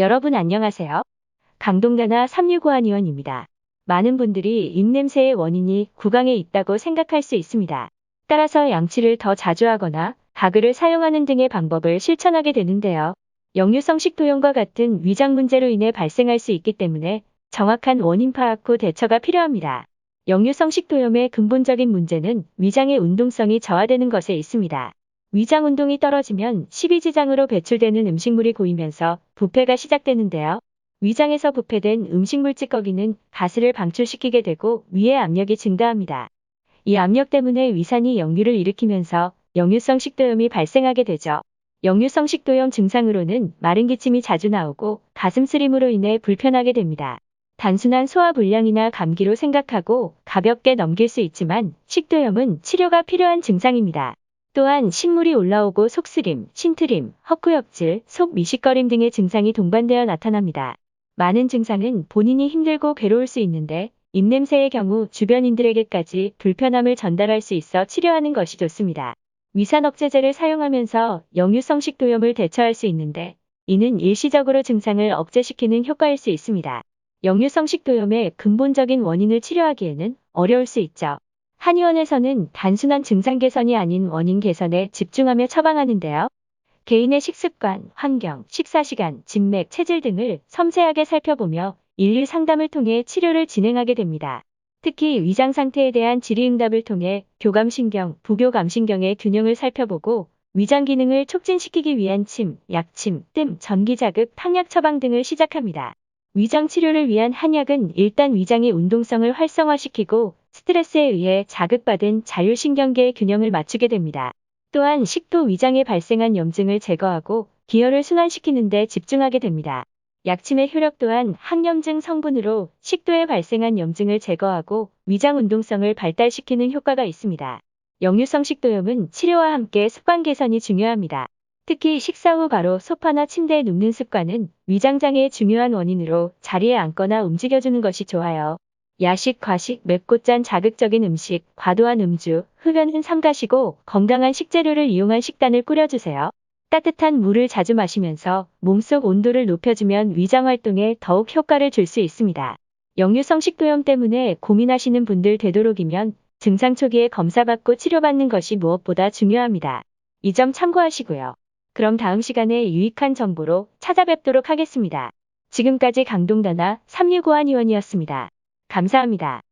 여러분 안녕하세요. 강동다나 삼류고한 의원입니다. 많은 분들이 입냄새의 원인이 구강에 있다고 생각할 수 있습니다. 따라서 양치를 더 자주 하거나 가글을 사용하는 등의 방법을 실천하게 되는데요. 역류성 식도염과 같은 위장 문제로 인해 발생할 수 있기 때문에 정확한 원인 파악 후 대처가 필요합니다. 역류성 식도염의 근본적인 문제는 위장의 운동성이 저하되는 것에 있습니다. 위장 운동이 떨어지면 십이지장으로 배출되는 음식물이 고이면서 부패가 시작되는데요. 위장에서 부패된 음식물 찌꺼기는 가스를 방출시키게 되고 위의 압력이 증가합니다. 이 압력 때문에 위산이 역류를 일으키면서 역류성 식도염이 발생하게 되죠. 역류성 식도염 증상으로는 마른 기침이 자주 나오고 가슴 쓰림으로 인해 불편하게 됩니다. 단순한 소화 불량이나 감기로 생각하고 가볍게 넘길 수 있지만 식도염은 치료가 필요한 증상입니다. 또한 신물이 올라오고 속쓰림, 신트림, 헛구역질, 속 미식거림 등의 증상이 동반되어 나타납니다. 많은 증상은 본인이 힘들고 괴로울 수 있는데 입냄새의 경우 주변인들에게까지 불편함을 전달할 수 있어 치료하는 것이 좋습니다. 위산억제제를 사용하면서 역류성 식도염을 대처할 수 있는데 이는 일시적으로 증상을 억제시키는 효과일 수 있습니다. 역류성 식도염의 근본적인 원인을 치료하기에는 어려울 수 있죠. 한의원에서는 단순한 증상 개선이 아닌 원인 개선에 집중하며 처방하는데요. 개인의 식습관, 환경, 식사시간, 진맥, 체질 등을 섬세하게 살펴보며 일일 상담을 통해 치료를 진행하게 됩니다. 특히 위장 상태에 대한 질의응답을 통해 교감신경, 부교감신경의 균형을 살펴보고 위장 기능을 촉진시키기 위한 침, 약침, 뜸, 전기자극, 탕약 처방 등을 시작합니다. 위장 치료를 위한 한약은 일단 위장의 운동성을 활성화시키고 스트레스에 의해 자극받은 자율신경계의 균형을 맞추게 됩니다. 또한 식도 위장에 발생한 염증을 제거하고 기혈을 순환시키는 데 집중하게 됩니다. 약침의 효력 또한 항염증 성분으로 식도에 발생한 염증을 제거하고 위장 운동성을 발달시키는 효과가 있습니다. 역류성 식도염은 치료와 함께 습관 개선이 중요합니다. 특히 식사 후 바로 소파나 침대에 눕는 습관은 위장장애의 중요한 원인으로 자리에 앉거나 움직여주는 것이 좋아요. 야식, 과식, 맵고 짠 자극적인 음식, 과도한 음주, 흡연은 삼가시고 건강한 식재료를 이용한 식단을 꾸려주세요. 따뜻한 물을 자주 마시면서 몸속 온도를 높여주면 위장 활동에 더욱 효과를 줄 수 있습니다. 역류성 식도염 때문에 고민하시는 분들 되도록이면 증상 초기에 검사받고 치료받는 것이 무엇보다 중요합니다. 이 점 참고하시고요. 그럼 다음 시간에 유익한 정보로 찾아뵙도록 하겠습니다. 지금까지 강동다나 삼류고한 의원이었습니다. 감사합니다.